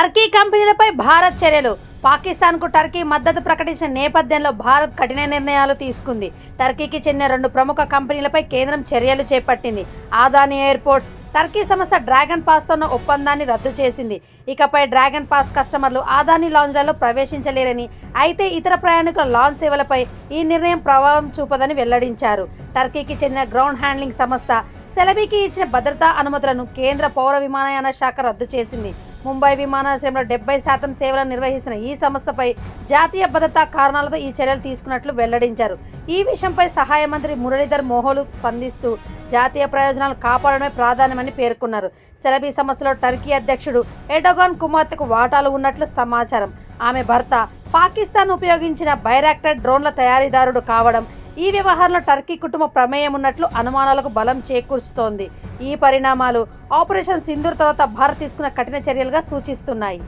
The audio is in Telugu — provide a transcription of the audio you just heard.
టర్కీ కంపెనీలపై భారత్ చర్యలు. పాకిస్తాన్కు టర్కీ మద్దతు ప్రకటించిన నేపథ్యంలో భారత్ కఠిన నిర్ణయాలు తీసుకుంది. టర్కీకి చెందిన రెండు ప్రముఖ కంపెనీలపై కేంద్రం చర్యలు చేపట్టింది. ఆదాని ఎయిర్పోర్ట్స్ టర్కీ సంస్థ డ్రాగన్ పాస్తో ఉన్న ఒప్పందాన్ని రద్దు చేసింది. ఇకపై డ్రాగన్ పాస్ కస్టమర్లు ఆదాని లాంజ్లలో ప్రవేశించలేరని అయితే ఇతర ప్రయాణికుల లాంచ్ సేవలపై ఈ నిర్ణయం ప్రభావం చూపదని వెల్లడించారు. టర్కీకి చెందిన గ్రౌండ్ హ్యాండ్లింగ్ సంస్థ సెలబీకి ఇచ్చిన భద్రతా అనుమతులను కేంద్ర పౌర విమానయాన శాఖ రద్దు చేసింది. ముంబై విమానాశ్రయంలో డెబ్బై శాతం సేవలను నిర్వహిస్తున్న ఈ సంస్థపై జాతీయ భద్రతా కారణాలతో ఈ చర్యలు తీసుకున్నట్లు వెల్లడించారు. ఈ విషయంపై సహాయ మంత్రి మురళీధర్ మోహోలు స్పందిస్తూ జాతీయ ప్రయోజనాలు కాపాడడమే ప్రాధాన్యమని పేర్కొన్నారు. సెలబీ సంస్థలో టర్కీ అధ్యక్షుడు ఎడోగాన్ కుమార్తెకు వాటాలు ఉన్నట్లు సమాచారం. ఆమె భర్త పాకిస్తాన్ ఉపయోగించిన బైరాక్టర్ డ్రోన్ల తయారీదారుడు కావడం ఈ వ్యవహారంలో టర్కీ కుటుంబ ప్రమేయం ఉన్నట్లు అనుమానాలకు బలం చేకూరుస్తోంది. ఈ పరిణామాలు ఆపరేషన్ సింధూర్ తర్వాత భారత్ తీసుకున్న కఠిన చర్యలుగా సూచిస్తున్నాయి.